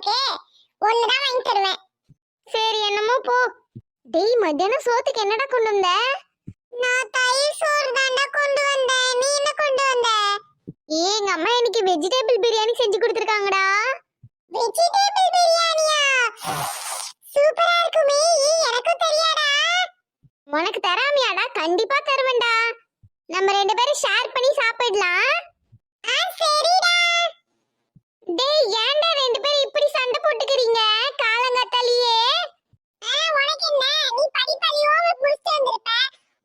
உனக்கு? ஒன்னு வாங்கி தருவேன். சரி என்னமோ போ. டேய் மத்தியானம் சோத்துக்கு என்னடா கொண்டு வந்த? நான் தயிர் சோறு தாண்டா கொண்டு வந்தேன் நீ என்ன கொண்டு வந்த? ஏ எங்க அம்மா எனக்கு வெஜிடபிள் பிரியாணி செஞ்சு கொடுத்துருக்காங்கடா. வெஜிடபிள் பிரியாணியா? சூப்பரா இருக்குமே. எனக்கு எனக்கும் தெரியாடா உனக்கு தராமையாடா? கண்டிப்பா தருவேன்டா. நம்ம ரெண்டு பேரும் ஷேர் பண்ணி சாப்பிடலாம். ஆ சரிடா. டேய் ஏன்டா ரெண்டு பேரும் இப்படி சண்டை போட்டுக்கிறீங்க? காலங்கத்தாலியே. உனக்கு என்ன? நீ படிப்பாளி ஹோம்வொர்க் முடிச்சிட்டு வந்திருப்ப.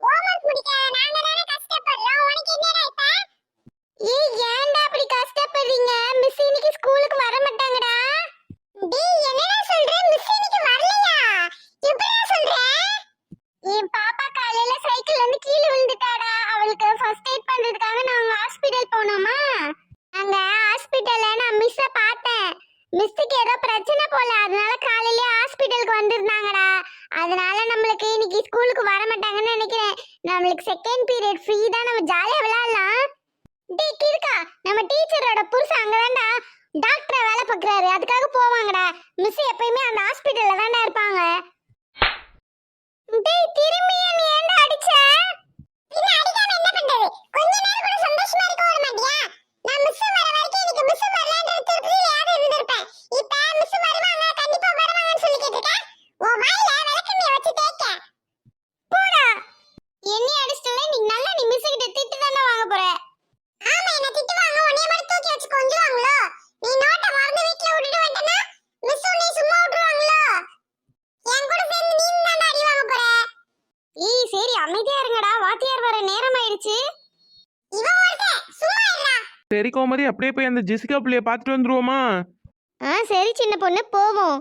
ஹோம்வொர்க் முடிக்காத நாங்க தானே கஷ்டப்படுறோம் உனக்கு என்னடா இப்ப ஏய் ஏன்டா அப்படி கஷ்டப்படுறீங்க மிஸ் இன்னைக்கு ஸ்கூலுக்கு வர மாட்டாங்கடா டேய் என்னடா சொல்ற மிஸ் இன்னைக்கு வரலையா எப்படிடா சொல்ற என் பாப்பா காலையில சைக்கிள்ல இருந்து கீழே விழுந்துட்டாடா அவளுக்கு ஃபர்ஸ்ட் எய்ட் பண்றதுக்காக நாங்க ஹாஸ்பிடல் போனோமா அங்க ஹாஸ்பிடல்ல நான் மிஸ்ஸ பார்த்தேன் மிஸ்ஸுக்கு ஏதோ பிரச்சனை போல அதனால காலையிலே ஹாஸ்பிடலுக்கு வந்திருந்தாங்கடா அதனால நம்மளுக்கு இன்னைக்கு ஸ்கூலுக்கு வர மாட்டாங்கன்னு நினைக்கிறேன் நம்மளுக்கு செகண்ட் பீரியட் ஃப்ரீ தான் நம்ம ஜாலியா விளையாடலாம் டேய் கிறுக்கா நம்ம டீச்சரோட புருஷன் அங்கதான்டா டாக்டரா வேலை பார்க்கறாரு அதுக்காக போவாங்கடா மிஸ் எப்பயுமே அந்த ஹாஸ்பிட்டல்ல தானே இருப்பாங்க டேய் திரும்பி நீ ஏன்டா அடிச்ச பின்ன அடிக்காம என்ன பண்றது கொஞ்ச நேரம் கூட சந்தோஷமா இருக்க வர மாட்டியா நான் மிஸ் வர வரைக்கும் எனக்கு மிஸ் வரலன்ற திருப்தியில இருந்திருப்பேன் இப்ப மிஸ் வருவாங்க கண்டிப்பா வருவாங்கன்னு சொல்லி கேட்டிருக்க உன் வாயில விளக்கண்ணிய வச்சு தேய்க்க போடா என்னை அடிச்சிட்டல நீ நல்லா நீ மிஸ் கிட்ட திட்டு தானே வாங்க போற ஆமா என்ன திட்டுவாங்க உன்னைய மட்டும் தூக்கி வச்சு கொஞ்சுவாங்களோ நீ நோட்டை மறந்து வீட்ல விட்டுட்டு வந்துட்டனா மிஸ் உன்னை சும்மா விட்டுருவாங்களோ என் கூட சேர்ந்து நீ தான் அடி வாங்க போற ஏய் சரி அமைதியா இருங்கடா வாத்தியார் வர நேரம் ஆயிடுச்சு இவன் ஒருத்தன் சும்மா இருடா சரி கோமதி அப்படியே போய் அந்த ஜெசிகா பிள்ளைய பார்த்துட்டு வந்துருவோமா? ஆ சரி சின்ன பொண்ணு போவோம்.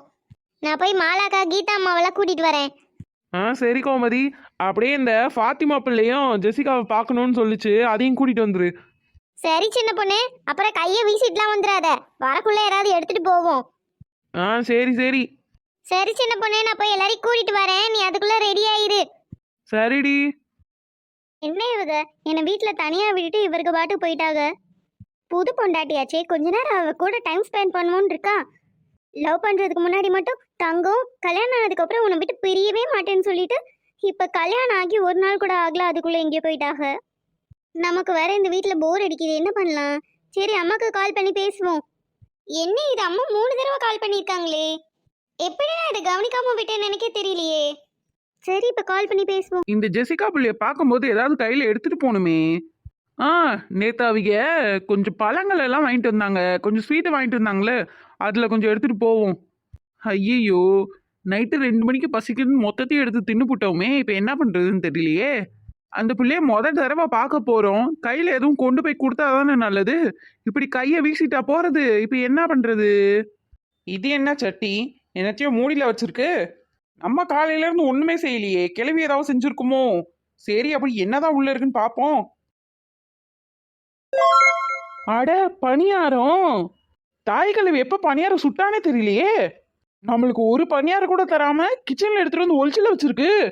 நான் போய் மாலாக்கா கீதா அம்மாவெல்லாம் கூட்டிட்டு வரேன். ஆ சரி கோமதி. அப்படியே இந்த ஃபாத்திமா பிள்ளையும் ஜெசிகாவை பார்க்கணும்னு சொல்லிச்சு அதையும் கூட்டிட்டு வந்துரு. சரி சின்ன பொண்ணு அப்புறம் கையை வீசிட்டுலாம் வந்துடாத. வரக்குள்ள யாராவது எடுத்துட்டு போவோம். ஆ சரி சரி. சரி சின்ன பொண்ணு நான் போய் எல்லாரையும் கூட்டிட்டு வரேன். நீ அதுக்குள்ள ரெடி ஆயிரு. சரிடி. என்ன இவங்க என்னை வீட்டில் தனியாக விட்டுட்டு இவருக்கு பாட்டு போயிட்டாங்க புது பொண்டாட்டியாச்சே கொஞ்ச நேரம் அவ கூட டைம் ஸ்பெண்ட் பண்ணுவோன்னு இருக்கா? லவ் பண்ணுறதுக்கு முன்னாடி மட்டும் தங்கம் கல்யாணம் ஆனதுக்கப்புறம் உன்னை விட்டு பிரியவே மாட்டேன்னு சொல்லிட்டு இப்போ கல்யாணம் ஆகி ஒரு நாள் கூட ஆகல அதுக்குள்ளே எங்கேயோ போயிட்டாங்க நமக்கு வேற இந்த வீட்டில் போர் அடிக்குது என்ன பண்ணலாம்? சரி அம்மாக்கு கால் பண்ணி பேசுவோம். என்ன இது அம்மா மூணு தடவை கால் பண்ணியிருக்காங்களே? எப்படி நான் கவனிக்காமல் கவனிக்காம விட்டேன்னு எனக்கே தெரியலையே. சரி இப்போ கால் பண்ணி பேசுவோம். இந்த ஜெசிகா புள்ளைய பார்க்கும்போது ஏதாவது கையில் எடுத்துட்டு போகணுமே. ஆ நேத்து அவங்க கொஞ்சம் பழங்கள் எல்லாம் வாங்கிட்டு வந்தாங்க. கொஞ்சம் ஸ்வீட்டு வாங்கிட்டு வந்தாங்களே அதில் கொஞ்சம் எடுத்துட்டு போவோம். ஐயையோ நைட்டு ரெண்டு மணிக்கு பசிக்குதுன்னு மொத்தத்தையும் எடுத்து தின்னு போட்டோமே. இப்போ என்ன பண்ணுறதுன்னு தெரியலையே. அந்த பிள்ளைய முதல் தடவை பார்க்க போகிறோம் கையில் எதுவும் கொண்டு போய் கொடுத்தா தானே நல்லது? இப்படி கையை வீசிட்டா போகிறது இப்போ என்ன பண்ணுறது இது என்ன சட்டி? என்னத்தையும் மூடியில் வச்சுருக்கு. அம்மா காலையில இருந்து ஒண்ணுமே செய்யலையே. கிளவி ஏதாவது செஞ்சிருக்குமோ? சரி அப்படி என்னதான் உள்ள இருக்குன்னு பாப்போம். அட பணியாரம். தாய்கிழவி எப்ப பணியாரம் சுட்டானே தெரியலையே. நம்மளுக்கு ஒரு பணியாரம் கூட தராம கிச்சன்ல எடுத்துட்டு வந்து ஒளிச்சில வச்சிருக்கு.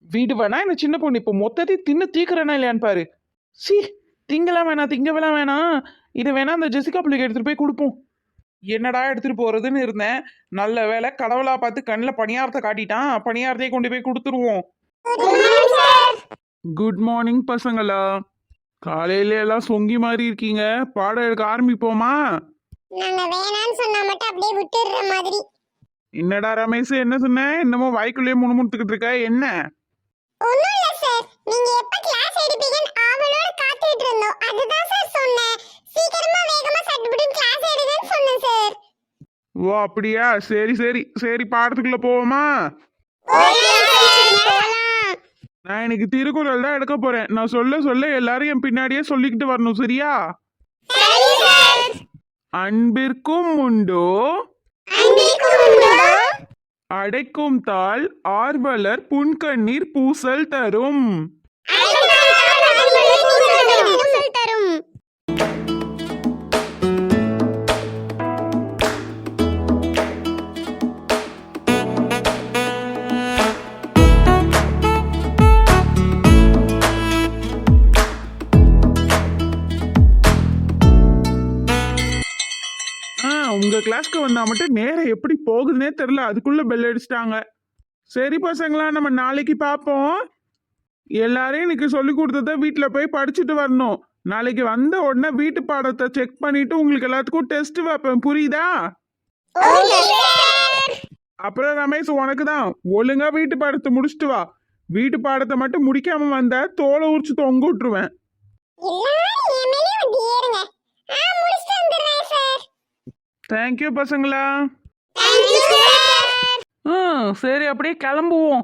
வீடு வேணா இந்த சின்ன பொண்ணு? இப்போ மொத்தத்தையும் தின்னு தீக்குறேனா இல்லையான்னு பாரு. சி திங்கலாம் வேணாம் திங்கவெல்லாம் வேணாம். இதை வேணா அந்த ஜெசிகா பிள்ளைக்கு எடுத்துட்டு போய் கொடுப்போம். என்னடா எடுத்துட்டு போறதுன்னு இருந்தேன். நல்ல வேலை கடவுளா பார்த்து கண்ணில் பணியாரத்தை காட்டிட்டான். பணியாரத்தையே கொண்டு போய் கொடுத்துருவோம். குட் மார்னிங் பசங்களா. காலையில எல்லாம் சொங்கி மாதிரி இருக்கீங்க. பாடம் எடுக்க ஆரம்பிப்போமா? என்னடா ரமேஷ் என்ன சொன்ன? என்னமோ வாய்க்குள்ளேயே முணுமுணுத்துக்கிட்டு இருக்க. என்ன? ஒண்ணும் இல்ல சார். நீங்க எப்ப கிளாஸ் எடுப்பீங்கன்னு ஆவலோட காத்துட்டு இருந்தோம். அதுதான் சார் சீக்கிரமா வேகமா சட்டுபடின்னு கிளாஸ் எடுங்கன்னு சொன்னேன் சார் ஓ அப்படியா? சரி சரி. சரி பாடத்துக்குள்ள போவோமா? நான் எனக்கு திருக்குறள் தான் எடுக்க போறேன். நான் சொல்ல சொல்ல எல்லாரும் என் பின்னாடியே சொல்லிக்கிட்டு வரணும் சரியா? அன்பிற்கும் உண்டோ? அடைக்கும் தாள் ஆர்வலர் புன்கண்ணீர் பூசல் தரும். உங்க கிளாஸ்க்கு வந்தா மட்டும் நேரம் எப்படி போகுதுன்னே தெரியல. அதுக்குள்ள பெல் அடிச்சிட்டாங்க. சரி பசங்களா நம்ம நாளைக்கு பார்ப்போம் எல்லாரையும் இன்னைக்கு சொல்லி கொடுத்தத வீட்டில் போய் படிச்சுட்டு வரணும். நாளைக்கு வந்த உடனே வீட்டு பாடத்தை செக் பண்ணிட்டு உங்களுக்கு எல்லாத்துக்கும் டெஸ்ட் வைப்பேன். புரியுதா? அப்புறம் ரமேஷ் உனக்கு தான். ஒழுங்கா வீட்டு பாடத்தை முடிச்சுட்டு வா. வீட்டு பாடத்தை மட்டும் முடிக்காம வந்தா தோலை உரிச்சு தொங்க விட்டுருவேன் எல்லாரும் என் மேலே வந்து ஏறுங்க ஆ முடிச்சிட்டு வந்துடுறேன் சார் தேங்க்யூ பசங்களா. தேங்க்யூ சார் அப்படியே கிளம்புவோம்.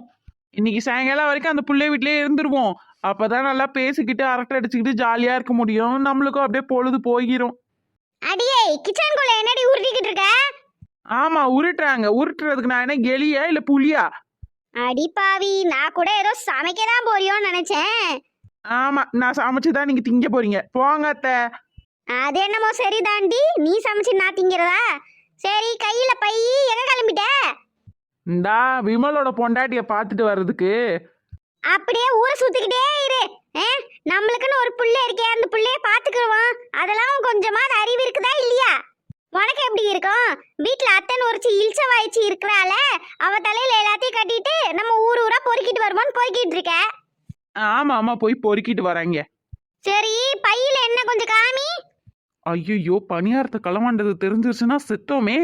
இன்னைக்கு சாயங்காலம் வரைக்கும் அந்த பிள்ளை வீட்லயே இருந்துருவோம். அப்பதான் நல்லா பேசிக்கிட்டு அரட்டை அடிச்சுக்கிட்டு ஜாலியா இருக்க முடியும். நம்மளுக்கும் அப்படியே பொழுது போயிரும். அடியே கிச்சனுக்குள்ள என்னடி உருட்டிக்கிட்டு இருக்க? ஆமா உருட்டுறாங்க. உருட்டுறதுக்கு நான் என்ன எலியா இல்ல புலியா? அடி பாவி நான் கூட ஏதோ சமைக்க தான் போறியோன்னு நினைச்சேன். ஆமா நான் சமைச்சு தான் நீங்க திங்க போறீங்க. போங்க அத்தை. அது என்னமோ சரிதாண்டி. நீ சமைச்சு நான் திங்கிறதா? சரி கையில பை. எங்க கிளம்பிட்ட? இந்தா விமலோட பொண்டாட்டிய பார்த்துட்டு வர்றதுக்கு. அப்படியே ஊரை சுத்திக்கிட்டே இரு? நம்மளுக்குன்னு ஒரு புள்ள இருக்கே அந்த புள்ளைய பாத்துக்கிடுவோம் அதெல்லாம் கொஞ்சமாவது அறிவு இருக்குதா இல்லையா? உனக்கு எப்படி இருக்கும்? வீட்ல அத்தன் ஒருச்சி இல்ச்ச வாய்ச்சி இருக்கிறால அவ தலையில எல்லாத்தையும் கட்டிட்டு நம்ம ஊர் ஊரா பொறுக்கிட்டு வருவோம்னு பொறுக்கிட்டு இருக்க. ஆமா ஆமா போய் பொறுக்கிட்டு வராங்க. சரி பையில என்ன கொஞ்சம் காமி. ஐயோ பணியாரத்தை களவாண்டது தெரிஞ்சிருச்சுன்னா செத்தோமே.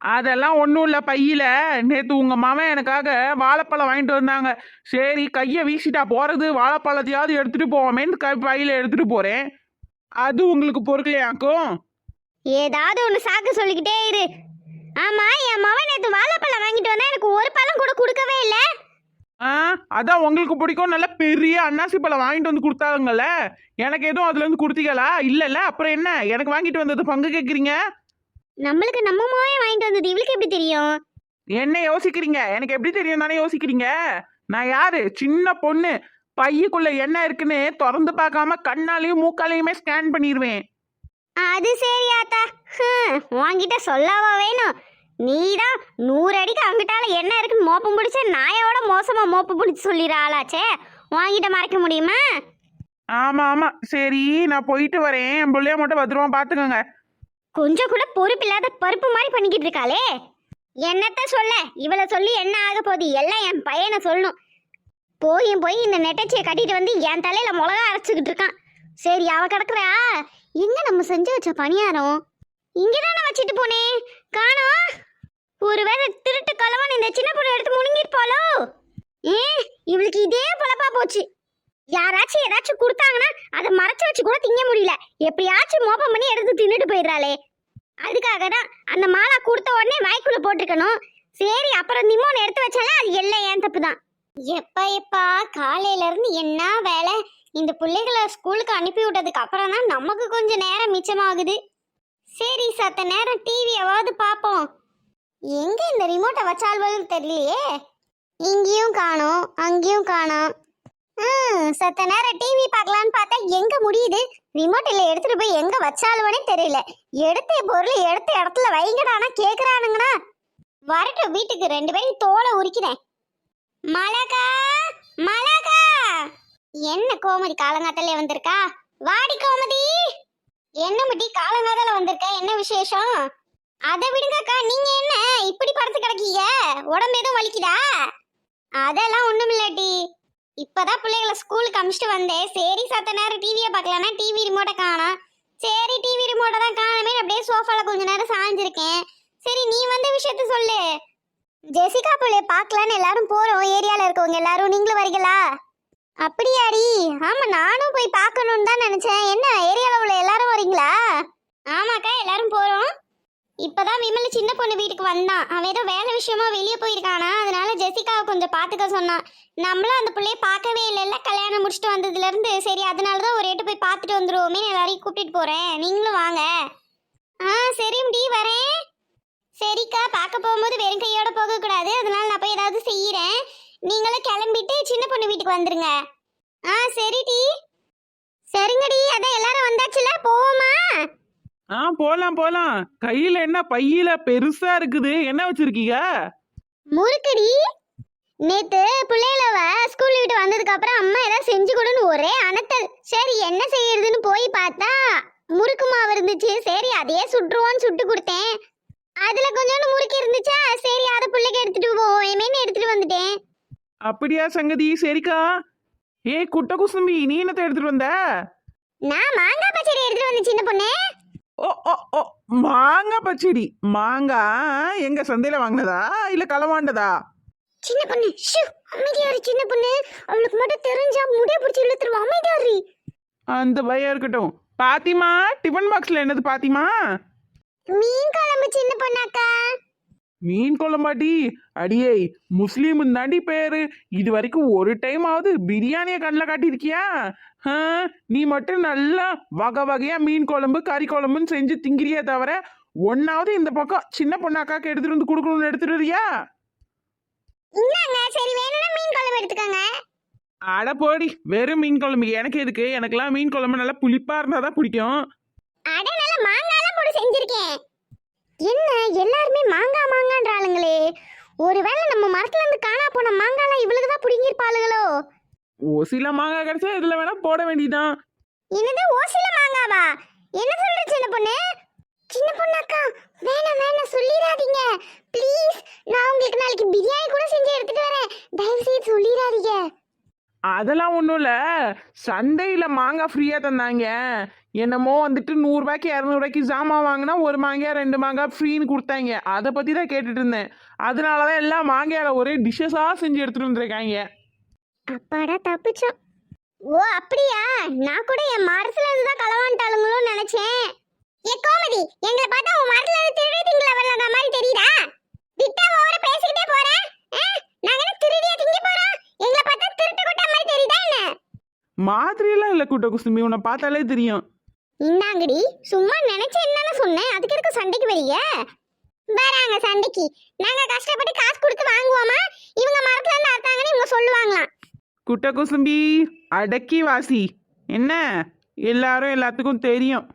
அதெல்லாம் ஒன்றும் இல்லை பையில. நேற்று உங்கள் மாமன் எனக்காக வாழைப்பழம் வாங்கிட்டு வந்தாங்க. சரி கையை வீசிட்டா போகிறது வாழைப்பழத்தையாவது எடுத்துகிட்டு போவோமேன்னு கை பையில் எடுத்துகிட்டு போகிறேன் அது உங்களுக்கு பொறுக்கலையாக்கும் ஏதாவது ஒன்று சாக்கு சொல்லிக்கிட்டே இரு. ஆமாம் என் மவன் நேற்று வாழைப்பழம் வாங்கிட்டு வந்தா எனக்கு ஒரு பழம் கூட கொடுக்கவே இல்லை. ஆ அதான் உங்களுக்கு பிடிக்கும். நல்ல பெரிய அன்னாசி பழம் வாங்கிட்டு வந்து கொடுத்தாங்கல்ல? எனக்கு எதுவும் அதுலேருந்து கொடுத்தீங்களா? இல்லைல்ல. அப்புறம் என்ன? எனக்கு வாங்கிட்டு வந்தது பங்கு கேட்குறீங்க நம்மளுக்கு நம்ம மவன் வாங்கிட்டு வந்தது. இவளுக்கு எப்படி தெரியும்? என்ன யோசிக்கிறீங்க? எனக்கு எப்படி தெரியும் தானே யோசிக்கிறீங்க? நான் யாரு? சின்ன பொண்ணு. பையக்குள்ள என்ன இருக்குன்னு திறந்து பார்க்காம கண்ணாலையும் மூக்காலையுமே ஸ்கேன் பண்ணிடுவேன் அது சரி ஆத்தா. ஹம், உன்கிட்ட சொல்லவா வேணும். நீ தான் நூறு அடிக்கு அங்கிட்டால என்ன இருக்குன்னு மோப்பம் பிடிச்ச நாயோட மோசமா மோப்பம் பிடிச்சி சொல்லிடுற ஆளாச்சே. உன்கிட்ட மறைக்க முடியுமா? ஆமா ஆமா. சரி நான் போயிட்டு வரேன். என் பிள்ளைய மட்டும் பத்திரமா பாத்துக்கோங்க. கொஞ்சம் கூட பொறுப்பில்லாத பருப்பு மாதிரி பண்ணிக்கிட்டு இருக்காளே. என்னத்த சொல்ல? இவளை சொல்லி என்ன ஆக போகுது? எல்லாம் என் பையனை சொல்லணும் போயும் போய் இந்த நெட்டச்சியை கட்டிட்டு வந்து என் தலையில மிளகா அரைச்சிக்கிட்டு இருக்கான். சரி அவ கிடக்குறா. எங்க நம்ம செஞ்சு வச்ச பணியாரம்? இங்கதானே வச்சுட்டு போனேன் காணோம். ஒருவேளை திருட்டு கலவன் இந்த சின்ன பொண்ணு எடுத்து முழுங்கிருப்பாளோ போலோ? ஏ இவளுக்கு இதே பொழப்பா போச்சு. யாராச்சும் ஏதாச்சும் கொடுத்தாங்கன்னா அதை மறைச்சு வச்சு கூட திங்க முடியல. எப்படியாச்சும் மோப்பம் பண்ணி எடுத்து தின்னுட்டு போயிடுறாளே. அதுக்காக தான் அந்த மாலா கொடுத்த உடனே வாய்க்குள்ள போட்டிருக்கணும். சரி அப்புறம் நிமோன் எடுத்து வச்சாலே அது எல்லாம் ஏன் தப்பு தான்? எப்பா எப்பா காலையில இருந்து என்ன வேலை? இந்த பிள்ளைகளை ஸ்கூலுக்கு அனுப்பி விட்டதுக்கு அப்புறம் தான் நமக்கு கொஞ்சம் நேரம் மிச்சமாகுது. சரி சத்த நேரம் டிவியாவது பார்ப்போம். எங்க இந்த ரிமோட்டை வச்சால்வதுன்னு தெரியலையே. இங்கேயும் காணோம் அங்கேயும் காணோம். ம், சத்த நேரம் டிவி பார்க்கலான்னு பார்த்தா எங்க முடியுது? ரிமோட்டில் எடுத்துட்டு போய் எங்க வச்சாலுவனே தெரியல. எடுத்த பொருள் எடுத்த இடத்துல வைங்கடானா கேக்குறானுங்கண்ணா வரட்டும் வீட்டுக்கு ரெண்டு பேரும் தோலை உரிக்கிறேன். மலகா மலகா! என்ன கோமதி காலங்காத்தாலே வந்திருக்கா? வாடி கோமதி! என்ன முட்டி காலங்காத்தால வந்திருக்க? என்ன விசேஷம்? அதை விடுங்கக்கா நீங்க என்ன? இப்படி படுத்து கிடக்கீங்க? உடம்பு எதுவும் வலிக்குதா? அதெல்லாம் ஒண்ணுமில்லடி இப்பதான் பிள்ளைகளை ஸ்கூலுக்கு அமிச்சிட்டு வந்தேன். சரி சத்த நேரம் டிவியை பார்க்கலான்னா டிவி ரிமோட்டை காணும். சரி டிவி ரிமோட்டை தான் காணமே. அப்படியே சோஃபால கொஞ்ச நேரம் சாஞ்சிருக்கேன். சரி நீ வந்த விஷயத்த சொல்லு. ஜெசிகா பிள்ளைய பார்க்கலான்னு எல்லாரும் போறோம். ஏரியால இருக்கவங்க எல்லாரும். நீங்களும் வரீங்களா? அப்படியாடி ஆமா நானும் போய் பார்க்கணும்னு தான் நினைச்சேன். என்ன ஏரியால உள்ள எல்லாரும் வரீங்களா? ஆமாக்கா எல்லாரும் போறோம். இப்பதான் விமல் சின்ன பொண்ணு வீட்டுக்கு வந்தான். அவன் ஏதோ வேலை விஷயமா வெளியே போயிருக்கானா? அதனால ஜெசிகாவை கொஞ்சம் பாத்துக்க சொன்னான். நம்மளும் அந்த பிள்ளைய பார்க்கவே இல்லைல்ல. கல்யாணம் முடிச்சுட்டு வந்ததுல இருந்து சரி அதனால தான் ஒரு ரேட்டு போய் பார்த்துட்டு வந்துருவோமே. எல்லாரையும் கூப்பிட்டுட்டு போறேன். நீங்களும் வாங்க. ஆ சரி டி வரேன். சரிக்கா பார்க்க போகும்போது வெறும் கையோட போக கூடாது. அதனால நான் போய் ஏதாவது செய்யறேன். நீங்களும் கிளம்பிட்டு சின்ன பொண்ணு வீட்டுக்கு வந்துருங்க. ஆ சரி டி. சரிங்கடி அதான் எல்லாரும் வந்தாச்சுல போவோமா? ஆ போலாம் போலாம். கையில என்ன பையில பெருசா இருக்குது? என்ன வச்சிருக்கீங்க? முறுக்குடி. நேத்து பிள்ளைகளவ ஸ்கூல் விட்டு வந்ததுக்கு அப்புறம் அம்மா ஏதாவது செஞ்சு கொடுன்னு ஒரே அனத்தல் சரி என்ன செய்யறதுன்னு போய் பார்த்தா முறுக்கு மாவு இருந்துச்சு. சரி அதையே சுட்டுருவோன்னு சுட்டு கொடுத்தேன். அதுல கொஞ்சோண்டு முறுக்கு இருந்துச்சா? சரி அதை பிள்ளைக்கு எடுத்துட்டு போவேமேன்னு எடுத்துட்டு வந்துட்டேன். அப்படியா சங்கதி? சரிக்கா. ஏ குட்ட குசும்பி நீ என்னத்த எடுத்துட்டு வந்த? நான் மாங்காய் பச்சடி எடுத்துட்டு வந்து சின்ன பொண்ணு. ஓ ஓ ஓ மாங்காய் பச்சடி. மாங்காய் எங்க சந்தையில வாங்கினதா? இல்ல களவாண்டதா? சின்ன பொண்ணு ஷூ அமைதியாரு சின்ன பொண்ணு. அவளுக்கு மட்டும் தெரிஞ்சா முடிய பிடிச்சி இழுத்துருவா அமைதியாரு அந்த பயம் இருக்கட்டும். பாத்திமா டிஃபன் பாக்ஸ்ல என்னது பாத்திமா? மீன் குழம்பு சின்ன பொண்ணாக்கா. மீன் குழம்பாட்டி. அடியே முஸ்லீம் தாண்டி பேரு. இது வரைக்கும் ஒரு டைம் ஆகுது பிரியாணியை கண்ணில் காட்டியிருக்கியா? நீ மட்டும் நல்லா வகை வகையா மீன் குழம்பு கறி குழம்புன்னு செஞ்சு திங்கிறியே தவிர ஒன்னாவது இந்த பக்கம் சின்ன பொண்ணு அக்காக்கு எடுத்துட்டு வந்து கொடுக்கணும்னு எடுத்துட்டு வரியா? இந்தாங்க. சரி வேணும்னா மீன் குழம்பு எடுத்துக்கோங்க. அட போடி வெறும் மீன் குழம்பு. எனக்கு எதுக்கு? எனக்கெல்லாம் மீன் குழம்பு நல்லா புளிப்பா இருந்தாதான் பிடிக்கும். அட நல்ல மாங்காய்லாம் போட்டு செஞ்சிருக்கேன். என்ன எல்லாருமே மாங்காய் மாங்கான்றாளுங்களே ஒருவேளை நம்ம மரத்துல இருந்து காணா போன மாங்காய்லாம் இவளுக்கு தான் பிடுங்கிருப்பாளுகளோ ஒரு சில மாங்காய் கிடைச்சா இதுல வேணா போட வேண்டியதான் என்னது ஓசில மாங்காவா? என்ன சொல்ற சின்ன பொண்ணு? சின்ன பொண்ணாக்கா வேணாம் வேணாம் சொல்லிடாதீங்க ப்ளீஸ் நான் உங்களுக்கு நாளைக்கு பிரியாணி கூட செஞ்சு எடுத்துட்டு வரேன். தயவு செய்து சொல்லிடாதீங்க அதெல்லாம் ஒன்றும் இல்லை. சந்தையில் மாங்காய் ஃப்ரீயாக தந்தாங்க. என்னமோ வந்துட்டு நூறுரூபாய்க்கு இரநூறுவாய்க்கு ஜாமான் வாங்கினா ஒரு மாங்காய் ரெண்டு மாங்காய் ஃப்ரீன்னு கொடுத்தாங்க. அதை பற்றி தான் கேட்டுட்டு இருந்தேன். அதனால தான் எல்லாம் மாங்காயில ஒரே டிஷ்ஷஸாக செஞ்சு எடுத்துகிட்டு வந்திருக்காங்க. அப்பாடா தப்பிச்சோம் ஓ அப்படியா? நான் கூட என் மரத்துல இருந்து தான் களவாண்டாளுங்களோன்னு நினைச்சேன். ஏ கோமதி எங்களை பார்த்தா உன் மரத்துல இருந்து திருடி திங்கள வல்லத மாதிரி தெரியுதா? விட்டா ஓவர பேசிக்கிட்டே போறேன் நாங்க என்ன திருடியா திங்க போறோம் எங்களை பார்த்தா திருட்டு கொட்ட மாதிரி தெரியுதா என்ன? மாதிரியெல்லாம் இல்லை கூட்ட குசும்பி உன்னை பார்த்தாலே தெரியும். இந்தாங்கடி சும்மா நினைச்சு என்னன்னு சொன்னேன். அதுக்கு எதுக்கு சண்டைக்கு வரீங்க வராங்க சண்டைக்கு. நாங்க கஷ்டப்பட்டு காசு கொடுத்து வாங்குவோமா இவங்க மரத்துல இருந்து அறுத்தாங்கன்னு இவங்க சொல்லுவாங்களாம் குட்ட குசும்பி அடக்கி வாசி. என்ன? எல்லாரும் எல்லாத்துக்கும் தெரியும்.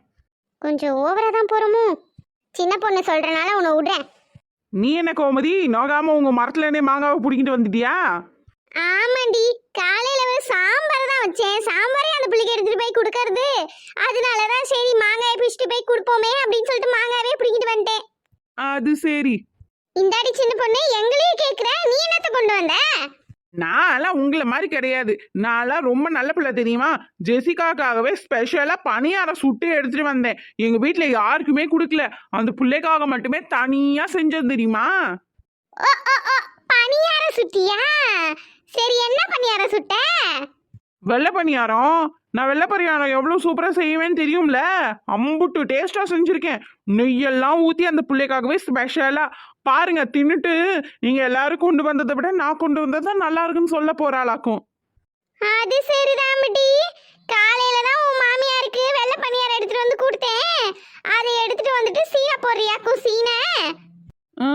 கொஞ்சம் ஓவரா தான் போறோமோ? சின்ன பொண்ணு சொல்றனால உன்னை விடுறேன். நீ என்ன கோமதி? நோகாம உங்க மரத்துல இருந்தே மாங்காவை பிடிக்கிட்டு வந்துட்டியா? ஆமாண்டி. காலையில ஒரு சாம்பார் தான் வச்சேன். சாம்பாரே அந்த பிள்ளைக்கு எடுத்துட்டு போய் கொடுக்கறது. அதனால தான் சரி மாங்காயை பிடிச்சிட்டு போய் கொடுப்போமே அப்படின்னு சொல்லிட்டு மாங்காவே பிடிக்கிட்டு வந்துட்டேன். அது சரி. இந்தாடி சின்ன பொண்ணு எங்களையும் கேக்குற. நீ என்னத்த கொண்டு வந்த? நான்லாம் உங்களை மாதிரி கிடையாது. நான்லாம் ரொம்ப நல்ல பிள்ளை தெரியுமா? ஜெசிகாக்காகவே ஸ்பெஷலாக பணியாரம் சுட்டு எடுத்துட்டு வந்தேன். எங்கள் வீட்டில் யாருக்குமே கொடுக்கல. அந்த பிள்ளைக்காக மட்டுமே தனியாக செஞ்சது தெரியுமா? ஓ ஓ ஓ பணியார சுட்டியா? சரி என்ன பணியார சுட்ட? வெள்ளை பணியாரம்? நான் வெள்ளை பணியாரம் எவ்வளோ சூப்பராக செய்வேன்னு தெரியும்ல? அம்புட்டு டேஸ்ட்டாக செஞ்சுருக்கேன். நெய்யெல்லாம் ஊற்றி அந்த பிள்ளைக்காகவே ஸ்பெஷலாக பாருங்க தின்னுட்டு நீங்கள் எல்லாரும் கொண்டு வந்ததை விட நான் கொண்டு வந்தது தான் நல்லா இருக்குன்னு சொல்ல போகிறாளாக்கும் அது சரிதாம்பட்டி காலையில தான் உன் மாமியாருக்கு வெள்ளை பணியாரம் எடுத்துட்டு வந்து கொடுத்தேன். அதை எடுத்துட்டு வந்துட்டு சீனை போடுறியாக்கும் சீனை? ஆ,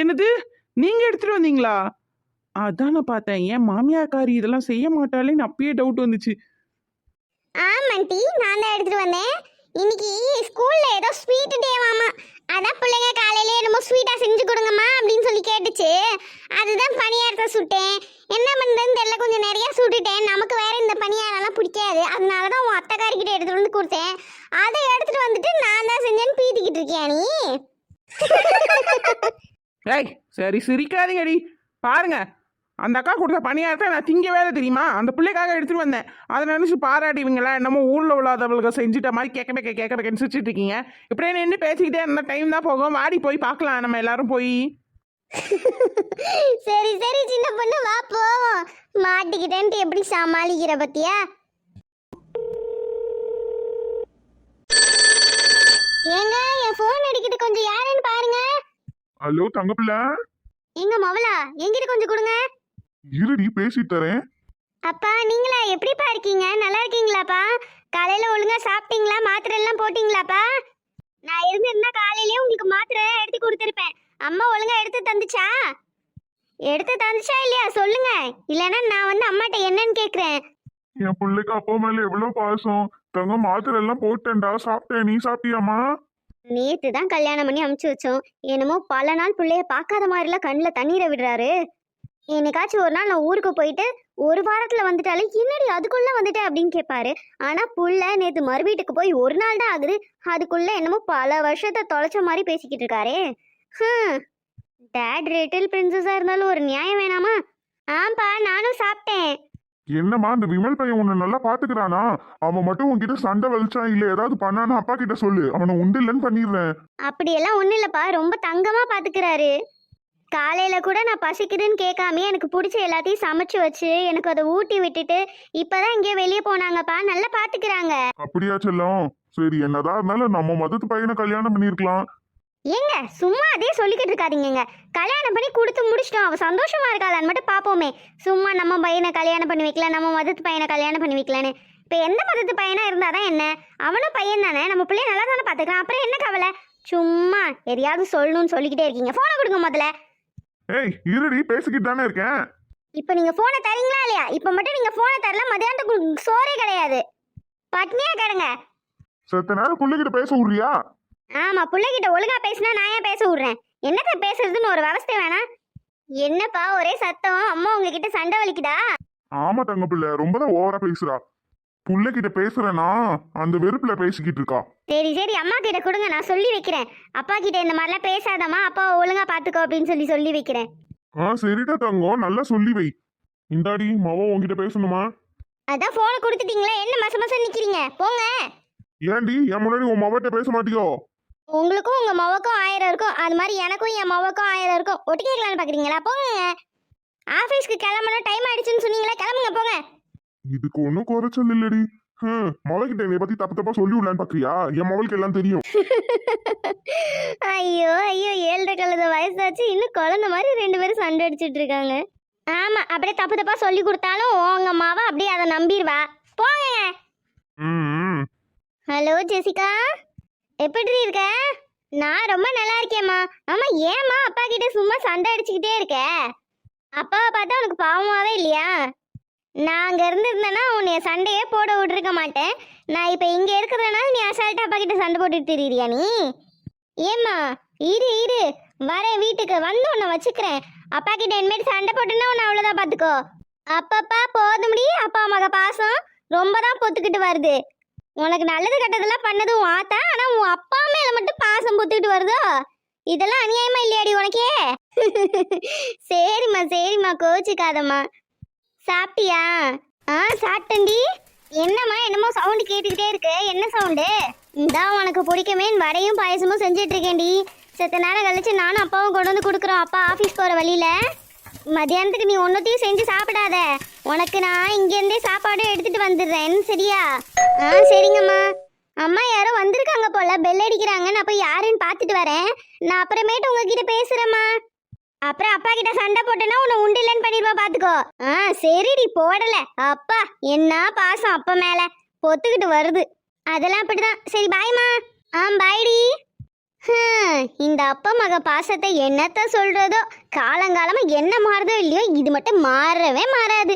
என்னது? நீங்க எடுத்துட்டு வந்தீங்களா? அதான் நான் பார்த்தேன். ஏன் மாமியாக்காரி இதெல்லாம் செய்ய மாட்டாளேன்னு அப்பயே டவுட் வந்துச்சு. ஆமாண்டி நான் தான் எடுத்துட்டு வந்தேன். இன்னைக்கு ஸ்கூல்ல ஏதோ ஸ்வீட் டேவாமா அதான் பிள்ளைங்க காலையில என்னமோ ஸ்வீட்டா செஞ்சு கொடுங்கம்மா அப்படின்னு சொல்லி கேட்டுச்சு. அதுதான் பணியாரத்தை சுட்டேன். என்ன பண்ணுறதுன்னு தெரியல கொஞ்சம் நிறைய சுட்டுட்டேன். நமக்கு வேற இந்த பணியாரெல்லாம் பிடிக்காது. அதனால தான் உன் அத்தைக்காரிக்கிட்ட எடுத்துட்டு வந்து கொடுத்தேன். அதை எடுத்துட்டு வந்துட்டு நான் தான் செஞ்சேன்னு பீத்திக்கிட்டு இருக்கியா நீ? ஏய் சரி சிரிக்காதீங்கடி. பாருங்க அந்த அக்கா கொடுத்த பணியாரத்தை நான் திங்க வேலை தெரியுமா? அந்த பிள்ளைக்காக எடுத்துட்டு வந்தேன். அதை நினைச்சு பாராட்டிவீங்களா என்னமோ ஊர்ல உள்ளாதவளுக்கு செஞ்சுட்ட மாதிரி கேட்க வைக்க கேட்க வைக்கன்னு சிரிச்சிட்டு இருக்கீங்க. இப்படியே நின்று பேசிக்கிட்டே இருந்த டைம் தான் போகும். வாடி போய் பார்க்கலாம். நம்ம எல்லாரும் போய். சரி சரி சின்ன பொண்ணு வா போவோம். மாட்டிக்கிட்டேன்ட்டு எப்படி சமாளிக்கிற பத்தியா? ஏங்க என் ஃபோன் அடிக்குது. கொஞ்சம் யாருன்னு பாருங்க. ஹலோ தங்கப்பிள்ளை. எங்க மவளா? எங்கிட்ட கொஞ்சம் கொடுங்க. இருடி தரேன். அப்பா நீங்களா எப்படிப்பா இருக்கீங்க? நல்லா இருக்கீங்களாப்பா? காலையில ஒழுங்கா சாப்பிட்டீங்களா? மாத்திரை எல்லாம் போட்டீங்களாப்பா? நான் இருந்திருந்தா காலையிலேயே உங்களுக்கு மாத்திரை எடுத்து கொடுத்துருப்பேன். அம்மா ஒழுங்கா எடுத்து தந்துச்சா? எடுத்து தந்துச்சா இல்லையா? சொல்லுங்க. இல்லைன்னா நான் வந்து அம்மாட்ட என்னன்னு கேக்குறேன். என் பிள்ளைக்கு அப்பா மேல எவ்வளவு பாசம்? தங்க மாத்திரை எல்லாம் போட்டேன்டா. சாப்பிட்டேன். நீ சாப்பிட்டியாமா நேத்து தான் கல்யாணம் பண்ணி அமுச்சு வச்சோம். என்னமோ பல நாள் பிள்ளைய பார்க்காத மாதிரிலாம் கண்ணில் தண்ணீரை விடுறாரு. என்னைக்காச்சும் ஒரு நாள் நான் ஊருக்கு போயிட்டு ஒரு வாரத்துல வந்துட்டாலே என்னடி அதுக்குள்ள வந்துட்டேன் அப்படின்னு கேட்பாரு ஆனா புள்ள நேத்து மறு வீட்டுக்கு போய் ஒரு நாள் தான் ஆகுது. அதுக்குள்ள என்னமோ பல வருஷத்தை தொலைச்ச மாதிரி பேசிக்கிட்டு இருக்காரே. ஹம். டேட் லிட்டில் பிரின்சஸா இருந்தாலும் ஒரு நியாயம் வேணாமா? ஆம்பா நானும் சாப்பிட்டேன். என்னம்மா அந்த விமல் பையன் உன்னை நல்லா பாத்துக்கிறானா? அவன் மட்டும் உன்கிட்ட சண்டை வலிச்சான் இல்ல ஏதாவது பண்ணானா அப்பா கிட்ட சொல்லு. அவனை உண்டு இல்லைன்னு பண்ணிடுறேன். அப்படியெல்லாம் ஒன்றும் இல்லைப்பா ரொம்ப தங்கமாக பார்த்துக்கிறாரு காலையில் கூட நான் பசிக்குதுன்னு கேட்காம எனக்கு பிடிச்ச எல்லாத்தையும் சமைச்சு வச்சு எனக்கு அதை ஊட்டி விட்டுட்டு இப்போதான் இங்கே வெளியே போனாங்கப்பா. நல்லா பார்த்துக்கிறாங்க அப்படியா செல்லம்? சரி என்னதான் இருந்தாலும் நம்ம மதத்து பையனை கல்யாணம் பண்ணிருக்கலாம் ஏங்க சும்மா அதே சொல்லிக்கிட்டு இருக்காதீங்கங்க. கல்யாணம் பண்ணி கொடுத்து முடிச்சிட்டோம். அவள் சந்தோஷமா இருக்காளான்னு மட்டும் பார்ப்போமே சும்மா நம்ம பையனை கல்யாணம் பண்ணி வைக்கல நம்ம மதத்து பையனை கல்யாணம் பண்ணி வைக்கலன்னு. இப்போ எந்த மதத்து பையனா இருந்தாதான் என்ன? அவனும் பையன் தானே. நம்ம பிள்ளைய நல்லா தானே பார்த்துக்கலாம் அப்புறம் என்ன கவலை? சும்மா எதையாவது சொல்லணும்னு சொல்லிக்கிட்டே இருக்கீங்க. ஃபோனை கொடுங்க முதல்ல. ஏய் இருடி பேசிக்கிட்டு தானே இருக்கேன். இப்போ நீங்க போனை தரீங்களா இல்லையா? இப்போ மட்டும் நீங்க போனை தரல மதியானத்துக்கு சோறே கிடையாது. பட்னியா கிடங்க செத்த நேரம் பிள்ளைகிட்ட பேச விடுறியா? ஆமா பிள்ளைகிட்ட ஒழுங்கா பேசினா நான் ஏன் பேச விடுறேன்? என்னத்த பேசுறதுன்னு ஒரு அவஸ்தை வேணாம். என்னப்பா ஒரே சத்தம். அம்மா உங்ககிட்ட சண்டை வலிக்குதா? ஆமா தங்க பிள்ளை ரொம்பதான் ஓவரா பேசுறா. புள்ளைகிட்ட பேசுறேனா அந்த வெறுப்புல பேசிக்கிட்டு இருக்கா. சரி சரி அம்மா கிட்ட கொடுங்க நான் சொல்லி வைக்கிறேன். அப்பா கிட்ட இந்த மாதிரிலாம் பேசாதம்மா அப்பாவை ஒழுங்கா பாத்துக்கோ அப்படின்னு சொல்லி சொல்லி வைக்கிறேன். ஆ சரிடா தங்கம் நல்லா சொல்லி வை. இந்தாடி மவ உன்கிட்ட பேசணுமா? அதான் போனை கொடுத்துட்டீங்களா என்ன மச மசம் நிக்கிறீங்க? போங்க. ஏன்டி என் முன்னாடி உன் மவட்ட பேச மாட்டியோ? உங்களுக்கும் உங்க மவக்கும் ஆயிரம் இருக்கும். அது மாதிரி எனக்கும் என் மவக்கும் ஆயிரம் இருக்கும். ஒட்டி கேட்கலான்னு பாக்குறீங்களா? போங்க. ஆபீஸ்க்கு கிளம்பணும் டைம் ஆயிடுச்சுன்னு சொன்னீங்களா கிளம்புங்க போங்க. இதுக்கு ஒன்றும் குறைச்சல் இல்லடி. ஹம், மவகிட்ட என்னை பத்தி தப்பு தப்பா சொல்லி விடலான்னு பாக்குறியா? என் எல்லாம் தெரியும். ஐயோ ஐயோ ஏழரை கழுத வயசாச்சு. இன்னும் குழந்தை மாதிரி ரெண்டு பேரும் சண்டை அடிச்சிட்டு இருக்காங்க. ஆமா அப்படியே தப்பு தப்பா சொல்லி கொடுத்தாலும் உங்க அம்மாவை அப்படியே அதை நம்பிடுவா. போங்க. Hello Jessica. எப்படி இருக்க? நான் ரொம்ப நல்லா இருக்கேம்மா. ஆமா ஏம்மா அப்பா கிட்ட சும்மா சண்டை அடிச்சுக்கிட்டே இருக்க? அப்பாவை பார்த்தா உனக்கு பாவமாவே இல்லையா? நான் அங்கே இருந்திருந்தேன்னா உன்னைய சண்டையே போட விட்டுருக்க மாட்டேன். நான் இப்போ இங்கே இருக்கிறதுனால நீ அசால்ட்டா அப்பா கிட்ட சண்டை போட்டுட்டு தெரியுறியா நீ? ஏம்மா இரு இரு. வரேன் வீட்டுக்கு. வந்து உன்னை வச்சுக்கிறேன். அப்பா கிட்ட இனிமேட்டு சண்டை போட்டுன்னா உன்னை அவ்வளோதான் பார்த்துக்கோ அப்பப்பா போதும்டி அப்பா மக பாசம் ரொம்ப தான் பொத்துக்கிட்டு வருது. உனக்கு நல்லது கெட்டதெல்லாம் பண்ணது உன் ஆத்தா. ஆனால் உன் அப்பா மேலே மட்டும் பாசம் பொத்துக்கிட்டு வருதோ? இதெல்லாம் அநியாயமா இல்லையாடி உனக்கே? சரிம்மா சரிம்மா. கோச்சிக்காதம்மா சாப்பிட்டியா? ஆ சாப்பிட்டேன்டி. என்னம்மா என்னமோ சவுண்டு கேட்டுக்கிட்டே இருக்கு. என்ன சவுண்டு இதான் உனக்கு பிடிக்குமேன்னு வடையும் பாயசமும் செஞ்சுட்டு இருக்கேன்டி செத்த நேரம் கழிச்சு நானும் அப்பாவும் கொண்டு வந்து கொடுக்குறோம். அப்பா ஆஃபீஸ் போகிற வழியில். மதியானத்துக்கு நீ ஒன்றத்தையும் செஞ்சு சாப்பிடாத. உனக்கு நான் இங்கேருந்தே சாப்பாடும் எடுத்துகிட்டு வந்துடுறேன். சரியா? ஆ சரிங்கம்மா. அம்மா யாரோ வந்திருக்காங்க போல. பெல் அடிக்கிறாங்க. நான் போய் யாருன்னு பார்த்துட்டு வரேன். நான் அப்புறமேட்டு உங்ககிட்ட பேசுகிறேம்மா அப்புறம் அப்பா கிட்ட சண்டை போட்டேன்னா உன்னை உண்டு பண்ணிருவா பாத்துக்கோ. ஆ சரிடி போடல. அப்பா என்ன பாசம் அப்பா மேல? பொத்துக்கிட்டு வருது. அதெல்லாம் அப்படிதான். சரி பாய்மா ஆ பாய்டி. இந்த அப்பா மக பாசத்தை என்னத்த சொல்றதோ காலங்காலமா என்ன மாறுதோ இல்லையோ இது மட்டும் மாறவே மாறாது.